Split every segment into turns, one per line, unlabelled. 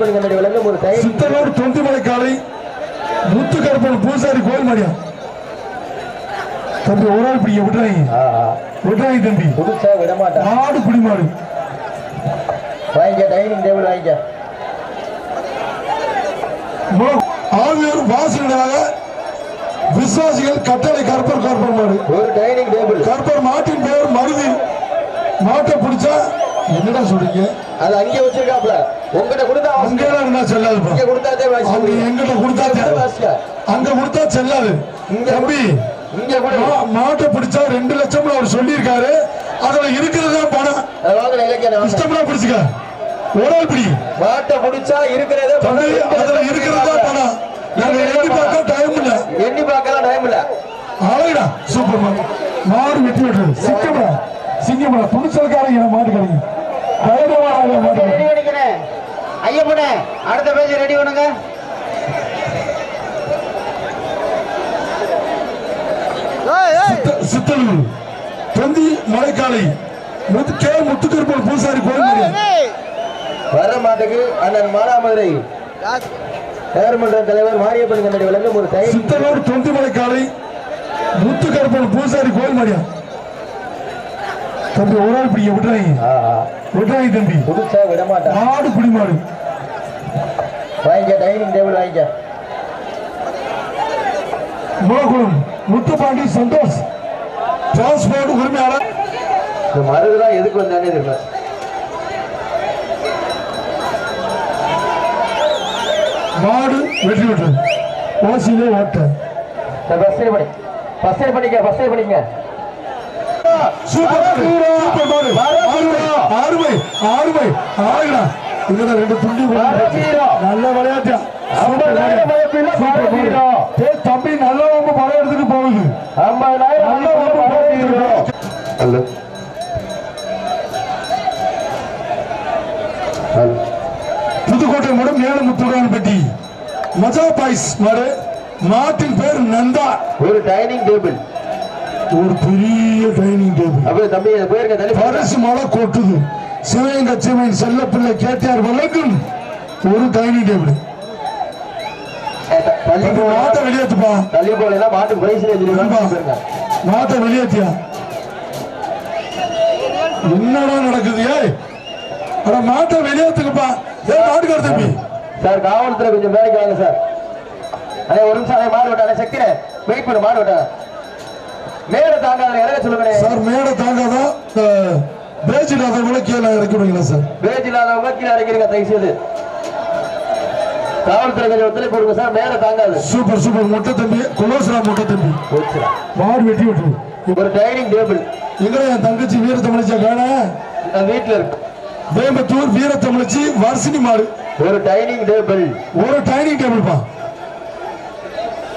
மாரியப்பன் ஒரு டைம்
சித்தனூர் தொந்திமலை காலை முத்துக்கருப்பன் பூசாரி கோயில் மாடியா தம்பி ஒரு ஆள் பிடிக்க விட்டுறாங்க விட்டுறாங்க தம்பி.
புதுசா விட மாட்டான்
மாடு குடிமாடு.
வாங்கிக்க டைனிங் டேபிள் வாங்கிக்க.
ஆவியூர் வாசகனாக விசுவாசிகள் கட்டளை கற்பர் கற்பர் மாடு.
ஒரு டைனிங் டேபிள்.
கற்பர் மாட்டின் பெயர் மருதி. மாட்டை பிடிச்சா என்னடா சொல்றீங்க?
அது அங்கே வச்சிருக்காப்ல உங்ககிட்ட கொடுத்தா.
அங்கெல்லாம் இருந்தா செல்லாதுப்பா
இங்க கொடுத்தாதே
அங்க
முடியும்.
எங்கிட்ட கொடுத்தா
இங்க
தேவை.
வாசிக்க.
அங்க கொடுத்தா செல்லாது. தம்பி
இங்க கூட
மாட்டை பிடிச்சா ரெண்டு லட்சம் அவர் சொல்லியிருக்காரு. அதுல இருக்கிறது தான் பணம். இஷ்டம்னா பிடிச்சுக்க. ஆள் பிடி.
மாட்டை பிடிச்சா இருக்கிறதே
அதுல இருக்கிறது தான் பணம். நாங்க எண்ணி பார்க்க டைம் இல்ல.
எண்ணி பார்க்கலாம் டைம் இல்ல.
அழகுடா சூப்பர் மாடு வெட்டி விட்டுறது சிங்கம்டா சிங்கம்டா துணிச்சல்காரங்க மாடு கிடைக்கும்
ஐயப்பனே அடுத்த பேஜ் ரெடி பண்ணுங்க.
சித்த- சித்தலூர் தொந்தி மலைக்காலை முத்து கே. முத்துக்கருப்பன் பூசாரி கோயில்
வர மாட்டுக்கு அண்ணன் மானாமதுரை. நகர்மன்ற தலைவர் மாரியப்பன் கண்ணடி விளங்கும் ஒரு டைம்
சித்தனூர் தொந்திமலை காலை முத்துக்கருப்பன் பூசாரி கோயில் மாடியா தம்பி ஒரு ஆள் பிடிக்க விட்டுறாங்க விட்டுறாங்க தம்பி.
புதுசா விட மாட்டான்
மாடு. குடிமாடு
வாங்கிக்க டைனிங் டேபிள் வாங்கிக்க.
முளகுளம் முத்துப்பாண்டி சந்தோஷ். டிரான்ஸ்போர்ட் உரிமையாளர்.
இந்த மருதுலாம் எதுக்கு வந்தானே தெரியல.
மாடு வெற்றி விட்டது ஓசியிலே ஓட்ட.
பஸ் படி. பஸ் படிக்க பஸ் படிக்க
சூப்பர் சூப்பர் மாடு ஆறுமை ஆறுமை ஆறுடா இதுல ரெண்டு துண்டி விழுந்து. நல்ல விளையாட்டா. சூப்பர் மாடு. சூப்பர் மாடு. ஏய் தம்பி நல்ல வம்பு படம் எடுத்துட்டு போகுது. நல்ல புதுக்கோட்டை மாடம் மேலமுத்துடன் பெட்டி மஜா பாய்ஸ் மாடு. மாட்டின் பேர் நந்தா.
ஒரு டைனிங் டேபிள்.
ஒரு பெரிய டைனிங் டேபிள். பரிசு மழை கொட்டுது. சிவன் செல்லப்பிள்ளை கேட்டியார் வழங்கும் ஒரு டைனிங் டேபிள். மாட்டை வெளியேத்துப்பா. மாட்டை வெளியேத்தியா? என்னடா நடக்குது ஏய்? அட மாட்டை வெளியேத்துக்குப்பா ஏ மாட்டுக்கார தம்பி.
சார் காவல்துறை கொஞ்சம் வேலைக்கு வாங்க சார். அண்ணே ஒரு நிமிஷம் அண்ணே மாடு விட்டானே சக்தினே வெயிட் பண்ணு மாடு மேல தாங்காத இறங்க சொல்லுங்க
சார் மேடை தாங்காதான் பேச்சு இல்லாதவங்கள கீழே இறக்கி விடுங்களா சார்?
பேஜ் இல்லாதவங்க கீழே இறங்கிருங்க தயவு செய்து காவல்துறை கொஞ்சம் ஒத்துழைப்பு கொடுங்க சார் மேல தாங்காது.
Super super. முட்டை தம்பி குலோசரா முட்டை தம்பி. மாடு வெட்டி விட்டுரு.
ஒரு டைனிங் டேபிள்.
எங்கடா என் தங்கச்சி வீர தமிழிச்சா காண
வீட்டுல இருக்கு
வேம்பத்தூர் வீர தமிழச்சி வர்சினி மாடு.
ஒரு டைனிங் டேபிள்.
ஒரு டைனிங் டேபிள் பா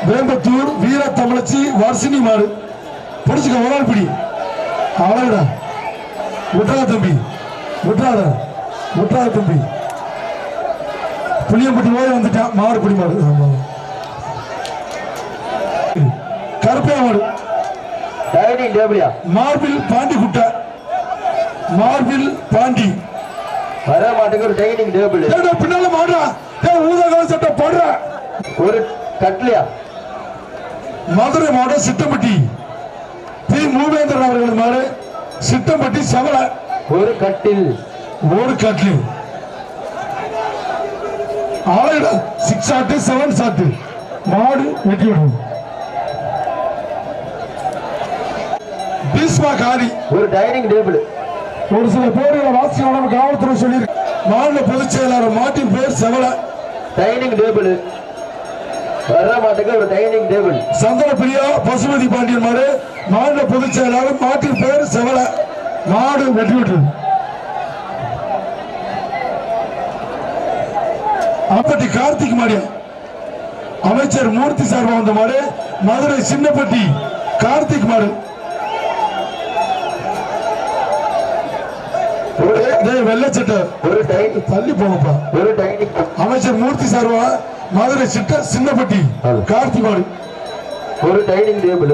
வேம்பத்தூர் வீர தமிழச்சி வர்சினி மாடு. பிடிச்சுக்க ஒரு ஆள் பிடி. அழகுடா விட்டுறாத தம்பி. விட்டுறாத. விட்டுறாத தம்பி. புளியம்பட்டி ஓய வந்துட்டான் மாடு பிடி மாடு. ஆமா. கருப்பையா மாடு. மார்பில் பாண்டி குட்டை. மார்பில் பாண்டி.
வர மாட்டுக்கு ஒரு டைனிங் டேபிள்.
பின்னால மாடுறா ஏ ஊதா கால சட்டை போடுற.
ஒரு கட்லியா?
மதுரை மாவட்டம் சிட்டம்பட்டி பி மூவேந்தர் அவர்கள் மாடு சிட்டம்பட்டி சவலை
ஒரு கட்டில்.
ஒரு கட்லு ஆளுடா சிக்ஸ் ஆட்டு செவன் சாட்டு. மாடு வெட்டி விடும் பீஸ்மா காரி
ஒரு டைனிங் டேபிள்
ஒரு சில பேர்களை வாசிக்கலாம் காவல்துறை சொல்லி மாநில பொதுச் செயலாளர் மாட்டின் பேர் செவலை
டைனிங் டேபிள் வர்ற மாட்டுக்கு ஒரு டைனிங் டேபிள்
சந்தன பிரியா பசுமதி பாண்டியன் மாடு மாநில பொதுச் செயலாளர் மாட்டின் பேர் செவலை. மாடு வெட்டி விட்டது அப்பட்டி கார்த்திக் மாடியா. அமைச்சர் மூர்த்தி சார்பா வந்த மாடு மதுரை சின்னப்பட்டி கார்த்திக் மாடு. வெள்ளச்சட்டை
ஒரு டைனிங்
தள்ளி போங்கப்பா.
ஒரு டைனிங்
அமைச்சர் மூர்த்தி சார்பா மதுரை சிட்ட சின்னப்பட்டி கார்த்திக் மாடு.
ஒரு டைனிங் டேபிள்.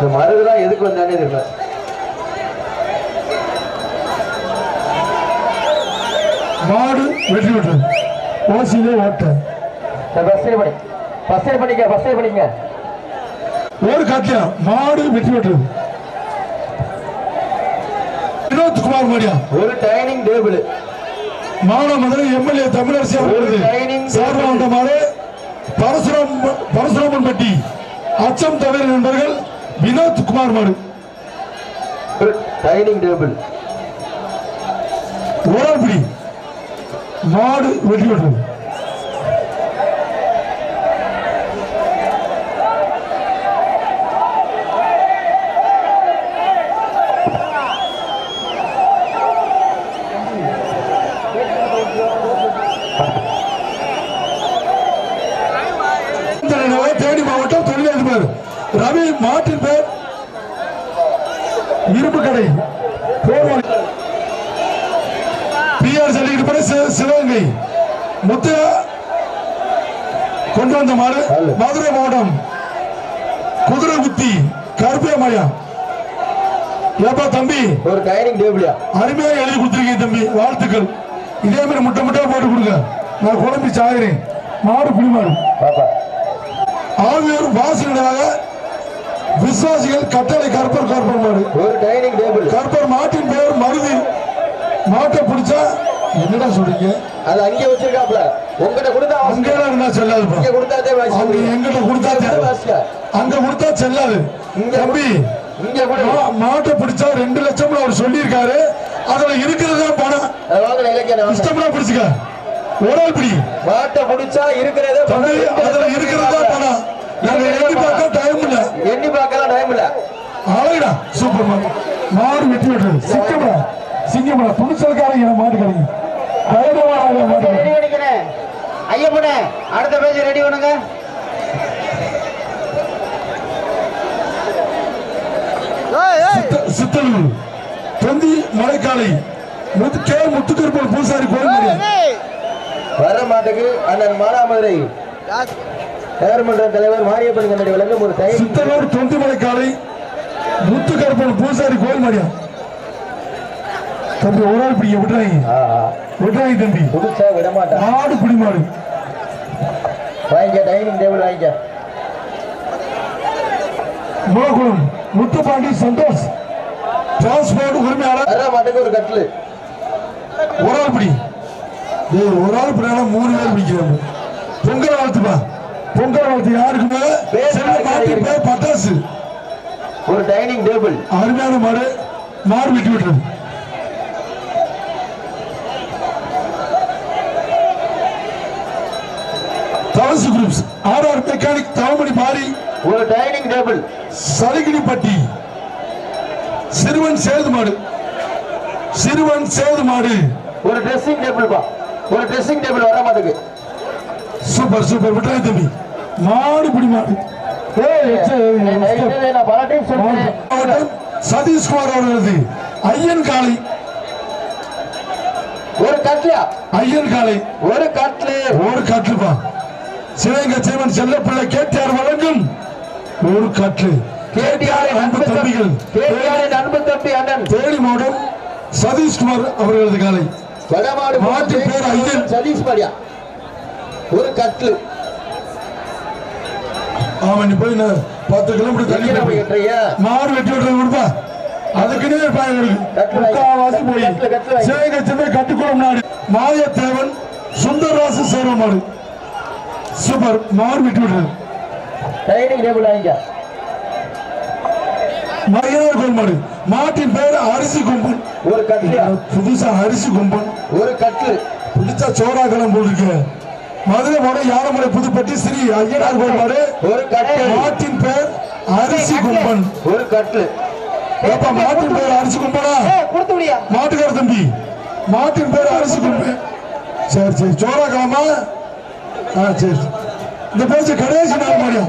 இந்த மருதுலாம் எதுக்கு வந்தானே தெரியல.
மாடு வெற்றி பெற்றது. ஓசியிலே ஓட்ட.
பஸ் பண்ணி பஸ் பண்ணிக்க பஸ் பண்ணிக்க.
ஒரு காட்டியா மாடு வெற்றி பெற்றது. வினோத் குமார் மாடியா.
ஒரு dining table
Manamadurai MLA Tamilarasi சார்பாக பரசுராமன் பட்டி அச்சம் தவிர நண்பர்கள் வினோத் குமார் மாடு.
டைனிங் டேபிள்
ஓராப்பிடி மாடு வெற்றி பெற்றது. தேனி மாவட்டம் தொழிலதிபர் ரவி மாட்டின் பேர் இரும்பு கடை. பிஆர் சொல்லிட்டு சி- சிவகங்கை. முத்தையா கொண்டு வந்த மாடு. மதுரை மாவட்டம். குதிரை குத்தி கருப்பே மாயா. ஏப்பா தம்பி?
ஒரு டைனிங் டேபிளா
அருமையா எழுதி கொடுத்துருக்கீங்க தம்பி. வாழ்த்துக்கள். இதே மாதிரி முட்டை முட்டையா போட்டு கொடுங்க. நான் குழம்பி சாகிறேன். மாடு
பாப்பா.
ஆவியூர் வாசகனாக விசுவாசிகள் கட்டளை கற்பர் கற்பர் மாடு.
ஒரு டைனிங் டேபிள்.
கற்பர் மாட்டின் பேர் மருதி. மாட்டை பிடிச்சா என்னடா சொல்றீங்க?
அது அங்கே வச்சிருக்காப்ல உங்ககிட்ட கொடுத்தா.
அங்கெல்லாம் இருந்தா செல்லாதுப்பா
இங்க கொடுத்தாதே
அங்க எங்கிட்ட கொடுத்தா செ-
வாசிக்க.
அங்க கொடுத்தா செல்லாது.
இங்க
தம்பி
இங்க கூட.
மாட்டை பிடிச்சா ரெண்டு லட்சம்னு அவர் சொல்லியிருக்காரு. அதுல இருக்கிறது தான் பணம். இஷ்டம்னா பிடிச்சுக்க. ஆள் பிடி
மாட்டை பிடிச்சா இருக்கிறதே
தம்பி அதுல இருக்கிறது தான் பணம். நாங்க எண்ணி பார்க்க டைம் இல்ல.
எண்ணி பார்க்கலாம் டைம் இல்ல.
அழகுடா. சூப்பர் மாடு மாடு வெட்டி விட்டுறது சிங்கம்டா. சிங்கம்டா. துணிச்சல்காரங்க மாட்டு கிடைக்கும் தைரியமான மாட்டு
ரெடி பண்ணிக்கிறேன். ஐயப்பனே அடுத்த பேஜ் ரெடி பண்ணுங்க.
சித்த- சித்தலூர் தொந்தி மலைக்காலை முத்து கே முத்துக்கருப்பன் பூசாரி கோயில்
வர மாட்டுக்கு அண்ணன் மானாமதுரை. நகர்மன்ற தலைவர் மாரியப்பன் கண்ணடி வழங்கும் ஒரு டைம்
சித்தலூர் தொந்தி மலைக்காலை முத்துக்கருப்பன் பூசாரி கோயில் மரியா? தம்பி ஒரு ஆள் பிடிக்க விட்டுறாங்க விட்டுறாங்க தம்பி.
புதுசா விட மாட்டான்
மாடு பிடி மாடு
வாங்கிக்க டைனிங் டேபிள் வாங்கிக்க.
மூலகுளம் முத்துப்பாண்டி சந்தோஷ். டிரான்ஸ்போர்ட் உரிமையாளர்.
மாட்டுக்கு ஒரு கட்லு
ஒரு ஆள் பிடி. ஒரு ஆள் பிடினா மூணு பேர் பிடிக்கிறாங்க. பொங்கல் வாழ்த்துப்பா. பொங்கல் வாழ்த்து யாருக்குமே பேர் பட்டாசு.
ஒரு டைனிங் டேபிள்.
அருமையான மாடு மாடு விட்டு விட்டுறது Thavasu groups. RR mechanic Thavamani மாறி
ஒரு டைனிங் டேபிள்.
சலுகினிப்பட்டி சிறுவன் சேது மாடு. சிறுவன் சேது மாடு.
ஒரு ட்ரெஸ்ஸிங் டேபிள் பா. ஒரு ட்ரெஸ்ஸிங் டேபிள் வர மாட்டுக்கு
சூப்பர் சூப்பர். விட்டுறாங்க தம்பி. மாடு பிடி மாடு. சதீஷ்குமார் அவர்களது ஐயன் காலை
ஒரு கட்லியா
ஐயன் காலை
ஒரு கட்லு
ஒரு கட்டுப்பா சிவகங்கை சீவன் செல்லப்பிள்ளை கேட்டியார் வழங்கும் ஒரு கட்டு கேட்டியார் அன்பு தம்பிகள்.
கேட்டியாரின் அன்பு தம்பி அண்ணன்.
தேனி மாவட்டம் சதீஷ்குமார் அவர்களது காலை மாட்டு பேர் ஐயன்.
சதீஷ் பாடியா ஒரு கட்லு
அவன் நீ போய் பத்து கிலோமீட்டர் தள்ளி போய் மாடு வெட்டி விட்டுறது கொடுப்பா. அதுக்குன்னே. முக்காவாசி போய். சென்னை கட்டுக்குளம் நாடு மாயத்தேவன் சுந்தரராசு சேர மாடு. சூப்பர். மாடு வெட்டி மரியாதை கோல் மாடு. மாட்டின் பேர் அரிசி கும்பன்
ஒரு கட்லியா
புதுசா அரிசி கும்பன்
ஒரு கட்லு
பிடிச்சா சோறாக்கலம் போட்டிருக்க. மதுரை மாடு யாரமலை புதுப்பட்டி ஸ்ரீ ஐயனார் மாடு
ஒரு கட்டு
மாட்டின் பேர் அரிசி கும்பன்.
ஒரு கட்லு
ஏப்பா மாட்டின் பேர் அரிசி கும்பனா மாட்டுக்கார தம்பி. மாட்டின் பேர் அரிசி கும்பு சரி சரி சோறாக்கலாமா ஆ சரி இந்த பேச்சு கடைசி நாள் மாடியா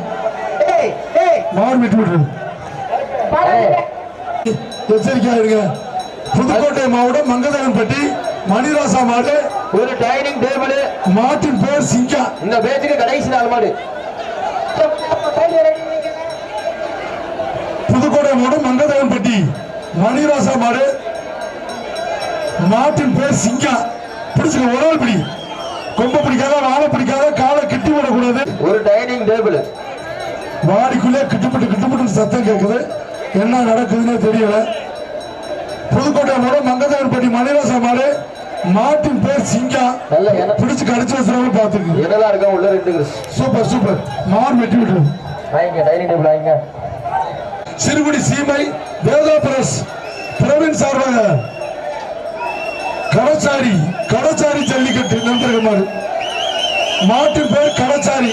மாடு விட்டு விடுறது எச்சரிக்கையா இருங்க. புதுக்கோட்டை மாவட்டம் மங்கதகன்பட்டி மணிராசா மாடு
ஒரு டைனிங் டேபிள்
மாட்டின் பேர் சிங்கா
இந்த பேச்சுக்கு கடைசி நாள் மாடு.
புதுக்கோட்டை மாவட்டம் மங்கதகன்பட்டி மணிராசா மாடு. மாட்டின் பேர் சிங்கா பிடிச்சுக்க ஒரு பிடி. கொம்ப பிடிக்காத வாழை பிடிக்காத காலை கட்டி விடக்கூடாது.
ஒரு டைனிங் டேபிள்
வாடிக்குள்ளே கிட்டுப்பட்டு கிட்டுப்பட்டு சத்தம் கேட்குது என்ன நடக்குதுன்னே தெரியல. புதுக்கோட்டை மூட மங்கதேவன்பட்டி மணிராசா மாடு. மாட்டின் பேர்
என-
பிடிச்சு கடிச்சு வச்சுருவாங்க பார்த்துக்கு
என்னதான் இருக்கா உள்ள ரெண்டு
சூப்பர் சூப்பர். மாடு வெட்டி விட்டுரு.
வாங்கிங்க டைனிங் டேபிள் வாங்கிங்க
சிறுகுடி சீமை தேவதா பிரஸ் பிரவீன் சார்பாக கடச்சாரி கடச்சாரி ஜல்லிக்கட்டு நண்பர்கள் மாடு மாட்டின் பேர் கடச்சாரி.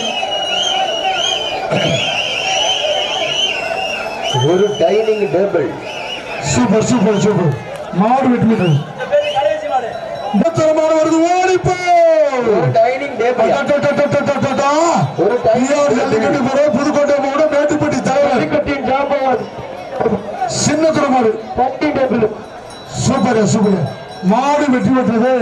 ஒரு dining table
super super super. மாடு வெட்டி விட்டுரு. மூத்தரமான வருது ஓடிப்போ
டைனிங் டேபிள் ஒரு
ஜல்லிக்கட்டு போற புதுக்கோட்டை மாவட்ட மேட்டுப்பட்டி தலைவர்.
ஜாம்பவான்.
சின்ன மாடு.
Dining table
super super. மாடு வெட்டி விட்டுறது